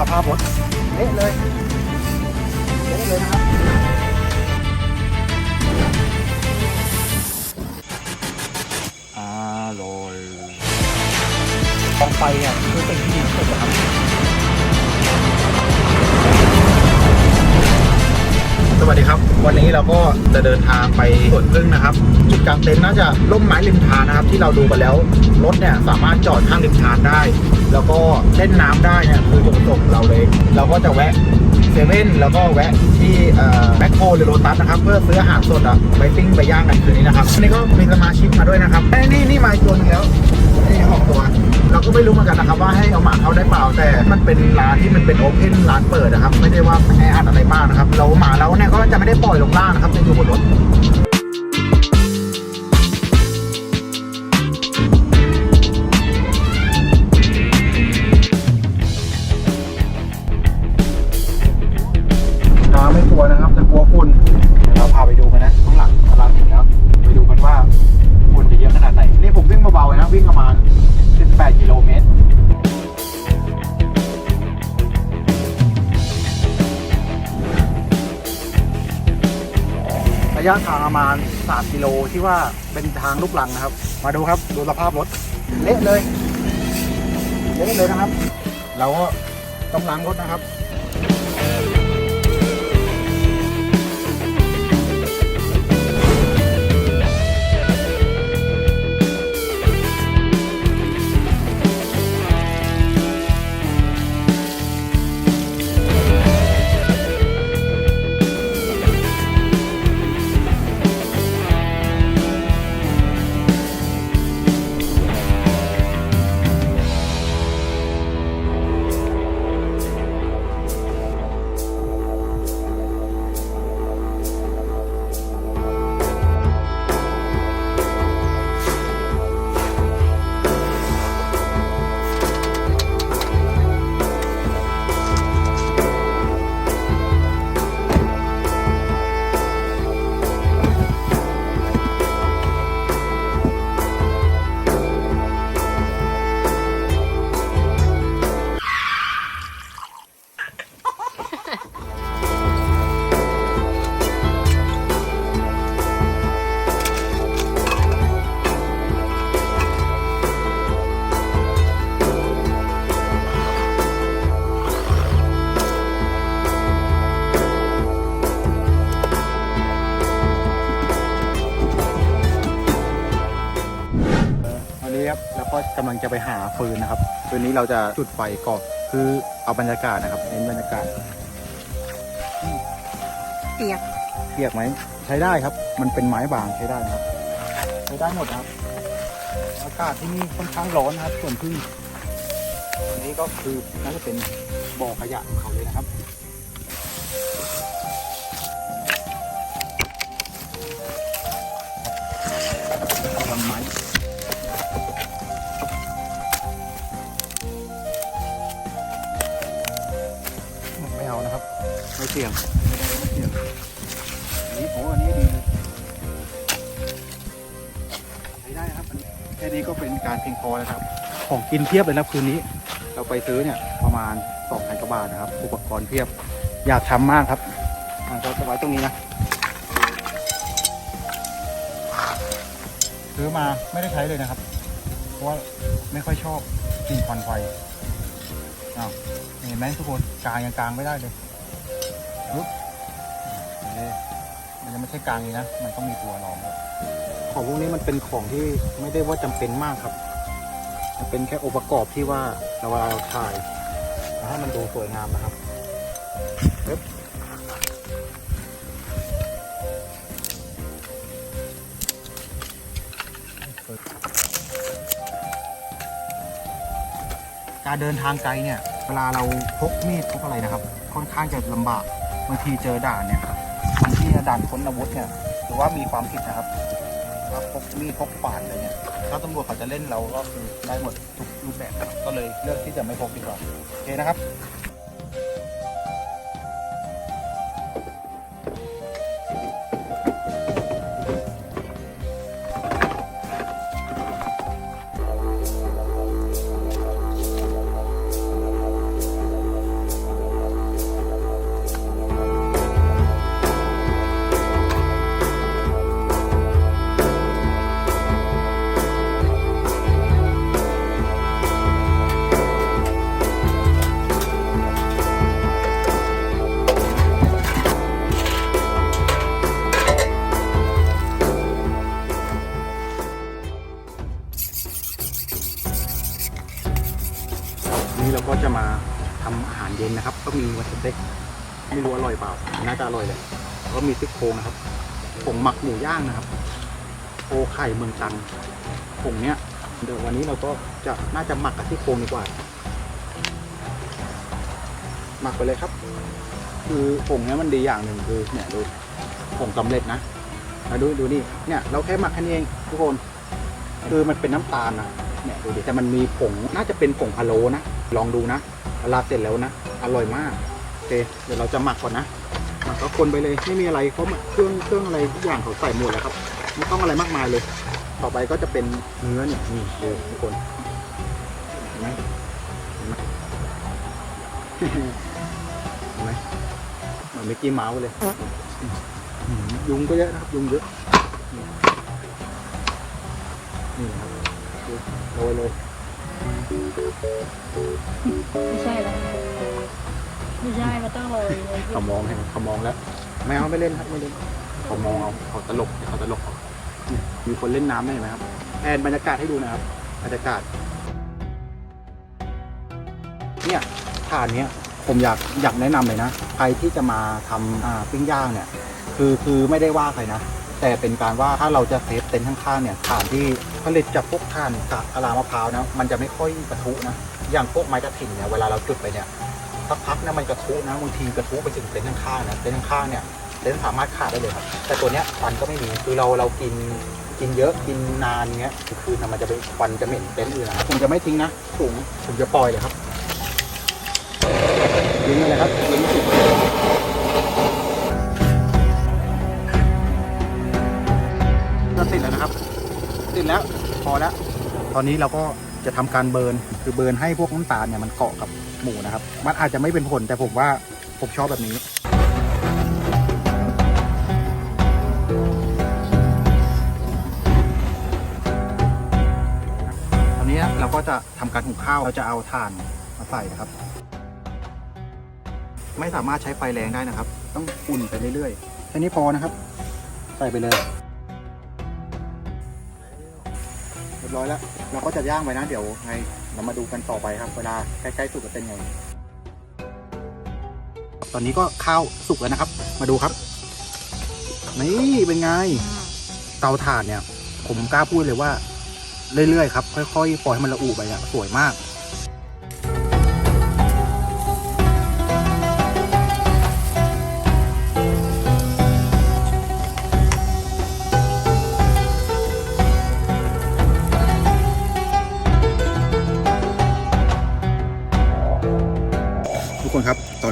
สภาพรถเละเลยเละเลยนะครับอร่อยกองไฟเนี่ยคือสิ่งที่ดีที่สุดนะครับ สวัสดีครับ วันนี้เราก็จะเดินทางไปสวนพึ่งนะครับ จุดกลางเต็นท์น่าจะร่มไม้ริมทางนะครับ ที่เราดูกันแล้วรถเนี่ยสามารถจอดข้างริมทางได้ แล้วก็เล่นน้ำได้เนี่ยคือจุดประสงค์ของเราเลย เราก็จะแวะ เซเว่นแล้วก็แวะที่แบ็คโฮหรือโรตัสนะครับ เพื่อซื้ออาหารสดอะไปปิ้งไปย่างกันคืนนี้นะครับนี่ก็มีสมาชิกมาด้วยนะครับเอ้นี่นี่มาตัวนึงแล้วนี่ออกตัว เราก็ไม่รู้เหมือนกันนะครับว่าให้เอาหมาเขาได้เปล่าแต่มันเป็นร้านที่มันเป็นโอเพนร้านเปิดนะครับ ไม่ได้ว่าแออัดอะไรมากนะครับเราหมาเราเนี่ยก็จะไม่ได้ปล่อยลงล่างนะครับจะอยู่บนรถ ระยะทางประมาณ3กิโลที่ว่าเป็นทางลูกลังนะครับ มาดูครับดูสภาพรถเละเลยเละเลยนะครับ เราก็ต้องล้างรถนะครับ งจะไปหาฟืนนะครับ คืนนี้เราจะจุดไฟก่อนคือเอาบรรยากาศนะครับเน้นบรรยากาศเปียกเปียกไหมใช้ได้ครับ มันเป็นไม้บางใช้ได้นะครับ ใช้ได้หมดนะครับ อากาศที่นี่ค่อนข้างร้อนนะครับส่วนพึ่งอันนี้ก็คือน่าจะเป็นบ่อขยะของเขาเลยนะครับ สี่ยงไม่เสี่ยงอันนี้โอ้อันนี้ดีเลยใช้ได้นะครับอันนี้แค่นี้ก็เป็นการเพียงพอแล้วครับ ของกินเพียบเลยนะคืนนี้ เราไปซื้อเนี่ยประมาณ2,000กว่าบาทนะครับ อุปกรณ์เพียบ อยากทำมากครับอะเราจะไว้ตรงนี้นะ ซื้อมาไม่ได้ใช้เลยนะครับ เพราะว่าไม่ค่อยชอบกลิ่นควันไฟอ้าวเห็นไหมทุกคนกลางยังกลางไม่ได้เลย ปึ๊บมันยังไม่ใช่กลางนี้นะ มันต้องมีตัวรองด้วยของพวกนี้มันเป็นของที่ไม่ได้ว่าจำเป็นมากครับ มันเป็นแค่องค์ประกอบที่ว่าเราเวลาเราถ่ายให้มันดูสวยงามนะครับปึ๊บการเดินทางไกลเนี่ย เวลาเราพกมีดพกอะไรนะครับ ค่อนข้างจะลำบาก บางทีเจอด่านเนี่ยบางที่ด่านค้นอาวุธเนี่ยหรือว่ามีความผิดนะครับว่าพกมีดพกขวานอะไรเนี่ย ถ้าตำรวจเขาจะเล่นเราก็คือได้หมดทุกรูปแบบครับก็เลยเลือกที่จะไม่พกดีกว่าโอเคนะครับ วัตถุเล็กไม่รู้อร่อยเปล่า น่าจะอร่อยเลยแล้วก็มีซี่โครงนะครับผงหมักหมูย่างนะครับโอไข่เมืองจันทร์ผงเนี้ยเดี๋ยววันนี้เราก็จะน่าจะหมักกับซี่โครงดีกว่า หมักไปเลยครับ คือผงเนี้ยมันดีอย่างหนึ่งคือเนี่ยดูผงสำเร็จนะมาดูดูนี่เนี่ย เราแค่หมักแค่นี้เองทุกคนคือมันเป็นน้ำตาลนะเนี่ยดูดิแต่มันมีผงน่าจะเป็นผงพะโล้นะลองดูนะเวลาเสร็จแล้วนะ อร่อยมากโอเคเดี๋ยวเราจะหมักก่อนนะหมักก็คนไปเลยไม่มีอะไรเขาเครื่องเครื่องอะไรทุกอย่างเขาใส่หมดแล้วครับไม่ต้องอะไรมากมายเลย ต่อไปก็จะเป็นเนื้อเนี่ยนี่ดูทุกคนเห็นไหมเห็นไหมเห็นไหมเหมือนมิกกี้เมาส์เลยยุงก็เยอะนะครับยุงเยอะนี่ครับโรยเลย ไม่ใช่แล้วไม่ใช่มันต้องเลยเขามองเห็นเขามองแล้ว ไม่เอาไม่เล่นครับไม่เล่นเขามองเอาเขาตลกเดี๋ยวเขาตลกเอาเนี่ยมีคนเล่นน้ำได้ไหมครับแอนบรรยากาศให้ดูนะครับบรรยากาศ เนี่ยฐานเนี้ยผมอยากอยากแนะนำเลยนะ ใครที่จะมาทำอ่าปิ้งย่างเนี่ย คือคือไม่ได้ว่าใครนะ แต่เป็นการว่าถ้าเราจะเซฟเต็นท์ข้างๆเนี่ยฐานที่ผลิตจากพวกถ่านกะกะลามะพร้าวนะมันจะไม่ค่อยปะทุนะอย่างพวกไม้กระถิ่นเนี่ยเวลาเราจุดไปเนี่ยสักพักเนี่ยมันกระทุนะบางทีกระทุไปถึงเต็นท์ข้างๆนะเต็นท์ข้างๆเนี่ยเต็นท์สามารถขาดได้เลยครับแต่ตัวเนี้ยควันก็ไม่มีคือเราเรากินกินเยอะกินนานเงี้ยคือนะมันจะเป็นควันจะเหม็นเต็นท์อื่นนะครับผมจะไม่ทิ้งนะถุงผมจะปล่อยเลยครับยิงเลยครับยิงไม่ติด แล้วพอแล้ว ตอนนี้เราก็จะทำการเบิร์นคือเบิร์นให้พวกน้ำตาลเนี่ยมันเกาะกับหมูนะครับ มันอาจจะไม่เป็นผลแต่ผมว่าผมชอบแบบนี้ตอนนี้เราก็จะทำการหุงข้าวเราจะเอาถ่านมาใส่นะครับ ไม่สามารถใช้ไฟแรงได้นะครับ ต้องอุ่นไปเรื่อยๆแค่นี้พอนะครับ ใส่ไปเลย รียบร้อยแล้ว เราก็จะย่างไปนะ เดี๋ยวไงเรามาดูกันต่อไปครับ เวลาใกล้ๆสุกจะเป็นไง ตอนนี้ก็ข้าวสุกแล้วนะครับ มาดูครับ นี่เป็นไง เตาถ่านเนี่ย ผมกล้าพูดเลยว่า เรื่อยๆครับ ค่อยๆปล่อยให้มันระอุไปอะสวยมาก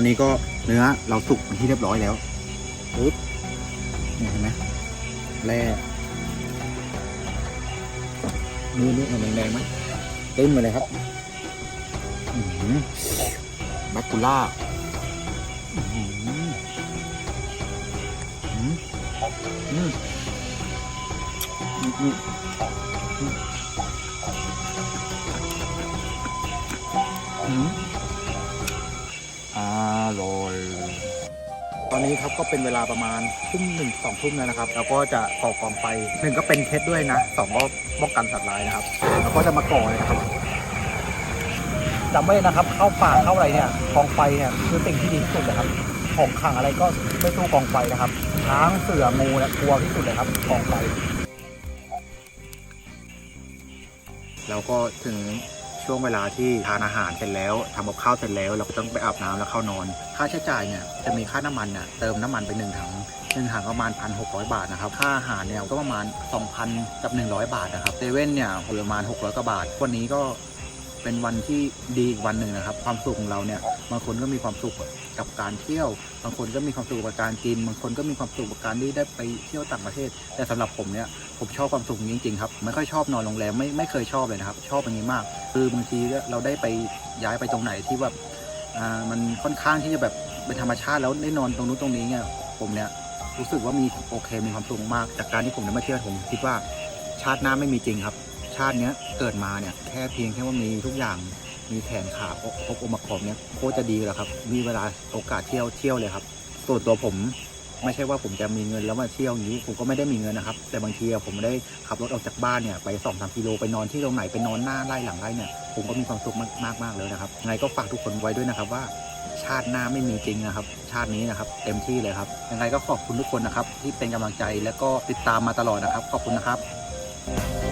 นี้ก็เนื้อเราสุกเป็นที่เรียบร้อยแล้วปึ๊บเห็นไหมแร่เนื้อเนื้อแดงๆไหมเต็มเลยครับอืมแบคคูล่าอืม อนนี้ครับก็เป็นเวลาประมาณทุ่มหนึ่งสองทุ่มแล้วนะครับ แล้วก็จะก่อกองไฟหนึ่งก็เป็นเคสด้วยนะสองก็ป้องกันสัตว์ร้ายนะครับ แล้วก็จะมาก่อเลยนะครับจำไว้นะครับเข้าป่าเข้าอะไรเนี่ยกองไฟเนี่ยคือสิ่งที่ดีที่สุดนะครับ ของขังอะไรก็ไม่สู้กองไฟนะครับช้างเสืองูเนี่ยกลัวที่สุดเลยครับกองไฟแล้วก็ถึง ช่วงเวลาที่ทานอาหารเสร็จแล้วทำกับข้าวเสร็จแล้ว เราก็ต้องไปอาบน้ำแล้วเข้านอน ค่าใช้จ่ายเนี่ยจะมีค่าน้ำมันเนี่ยเติมน้ำมันไปหนึ่งถังหนึ่งถังประมาณพันหกร้อยบาทนะครับ ค่าอาหารเนี่ยก็ประมาณสองพันกับหนึ่งร้อยบาทนะครับเซเว่นเนี่ยประมาณหกร้อยกว่าบาท วันนี้ก็ เป็นวันที่ดีอีกวันหนึ่งนะครับ ความสุขของเราเนี่ยบางคนก็มีความสุขกับการเที่ยว บางคนก็มีความสุขกับการกิน บางคนก็มีความสุขกับการที่ได้ไปเที่ยวต่างประเทศ แต่สำหรับผมเนี่ยผมชอบความสุขนี้จริงๆครับไม่ค่อยชอบนอนโรงแรมไม่ไม่เคยชอบเลยนะครับ ชอบอย่างนี้มาก คือบางทีเราได้ไปย้ายไปตรงไหนที่แบบอ่ามันค่อนข้างที่จะแบบเป็นธรรมชาติแล้วได้นอนตรงนู้นตรงนี้เนี่ยผมเนี่ยรู้สึกว่ามีโอเคมีความสุขมาก จากการที่ผมได้มาเที่ยวผมคิดว่าชาติหน้าไม่มีจริงครับ ชาติเนี้ยเกิดมาเนี่ยแค่เพียงแค่ว่ามีทุกอย่างมีแขนขาครบองค์ประกอบเนี่ยโคตรจะดีแล้วครับ มีเวลาโอกาสเที่ยวเที่ยวเลยครับส่วนตัวผมไม่ใช่ว่าผมจะมีเงินแล้วมาเที่ยวอย่างนี้ ผมก็ไม่ได้มีเงินนะครับ แต่บางทีผมได้ขับรถออกจากบ้านเนี่ยไป2องสกิโลไปนอนที่ตรงไหนไปนอนหน้าไร่หลังไร่เนี่ยผมก็มีความสุขมากมากเลยนะครับยังไงก็ฝากทุกคนไว้ด้วยนะครับว่า ชาติหน้าไม่มีจริงนะครับ ชาตินี้นะครับ เต็มที่เลยครับยังไงก็ขอบคุณทุกคนนะครับ ที่เป็นกำลังใจและก็ติดตามมาตลอดนะครับ ขอบคุณนะครับ